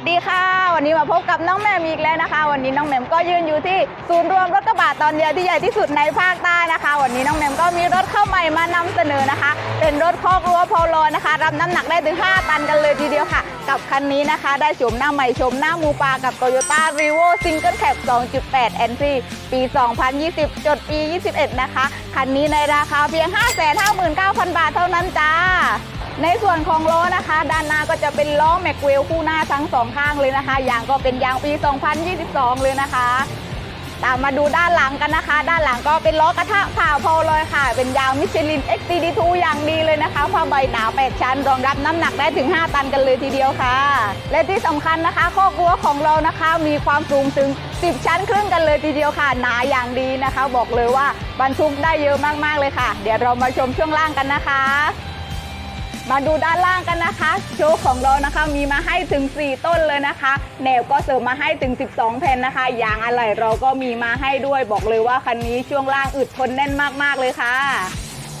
วัสดีค่ะ วันนี้มาพบกับน้องแม่มอีกแล้วนะคะ วันนี้น้องแมมก็ยืนอยู่ที่ศูนย์รวมรถกระบะตอนเดียวที่ใหญ่ที่สุดในภาคใต้นะคะ วันนี้น้องแมมก็มีรถเข้าใหม่มานำเสนอนะคะ เป็นรถคอกรั้วโพโลนะคะ รับน้ำหนักได้ถึง 5 ตันกันเลยทีเดียวค่ะ กับคันนี้นะคะ ได้ชมหน้าใหม่ชมหน้ามูปากับ Toyota r e v o Single Cab 2.8 NC ปี 2020 จดปี 21 นะคะ คันนี้ในราคาเพียง 559,000 บาทเท่านั้นจ้า ในส่วนของล้อนะคะ ด้านหน้าก็จะเป็นล้อแม็กเวลคู่หน้าทั้งสองข้างเลยนะคะยางก็เป็นยางปี 2022 เลยนะคะ ตามมาดูด้านหลังกันนะคะ ด้านหลังก็เป็นล้อกระทะผ่าโพลเลยค่ะ เป็นยางมิชลิน XCD2 อย่างดีเลยนะคะผ้าใบหนาแปดชั้น รองรับน้ำหนักได้ถึง 5 ตันกันเลยทีเดียวค่ะ และที่สำคัญนะคะข้อกรั้วของเรานะคะมีความสูงถึง 10 ชั้นครึ่งกันเลยทีเดียวค่ะหนาอย่างดีนะคะ บอกเลยว่าบรรทุกได้เยอะมากๆเลยค่ะ เดี๋ยวเรามาชมช่วงล่างกันนะคะ มาดูด้านล่างกันนะคะ โชว์ของเรานะคะมีมาให้ถึง 4 ต้นเลยนะคะแนวก็เสริมมาให้ถึง 12 แผ่นนะคะยางอะไหล่เราก็มีมาให้ด้วยบอกเลยว่าคันนี้ช่วงล่างอึดทนแน่นมากๆเลยค่ะ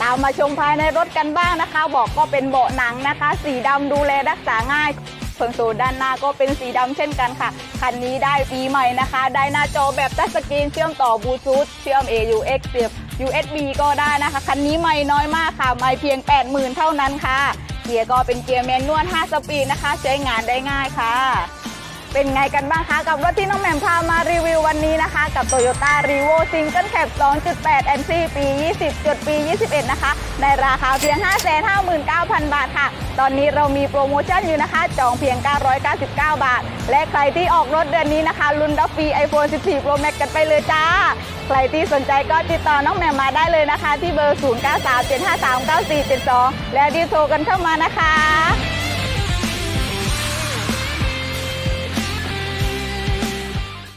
ตามมาชมภายในรถกันบ้างนะคะ บอกก็เป็นเบาะหนังนะคะ สีดำดูแลรักษาง่ายคอนโซลด้านหน้าก็เป็นสีดำเช่นกันค่ะ คันนี้ได้ปีใหม่นะคะ ได้หน้าจอแบบทัชสกรีนเชื่อมต่อบลูทูธเชื่อม AUX เสียบ USB ก็ได้นะคะ คันนี้ไม่น้อยมากค่ะ ไม่เพียง 80,000 เท่านั้นค่ะ เกียร์ก็เป็นเกียร์แมนนวล 5 สปีดนะคะ ใช้งานได้ง่ายค่ะ เป็นไงกันบ้างคะ กับรถที่น้องแหม่มพามารีวิววันนี้นะคะ กับ Toyota r e v o Single Cab 2.8 NC ปี 20จุดปี 21 นะคะ ในราคาเพียง 559,000 บาทค่ะ ตอนนี้เรามีโปรโมชั่นอยู่นะคะ จองเพียง 999 บาท และใครที่ออกรถเดือนนี้นะคะลุ้นรับฟรี iPhone 14 Pro Max กันไปเลยจ้า ใครที่สนใจก็ติดต่อน้องแหม่มมาได้เลยนะคะ ที่เบอร์ 0937539472 และดีโทรกันเข้ามานะคะ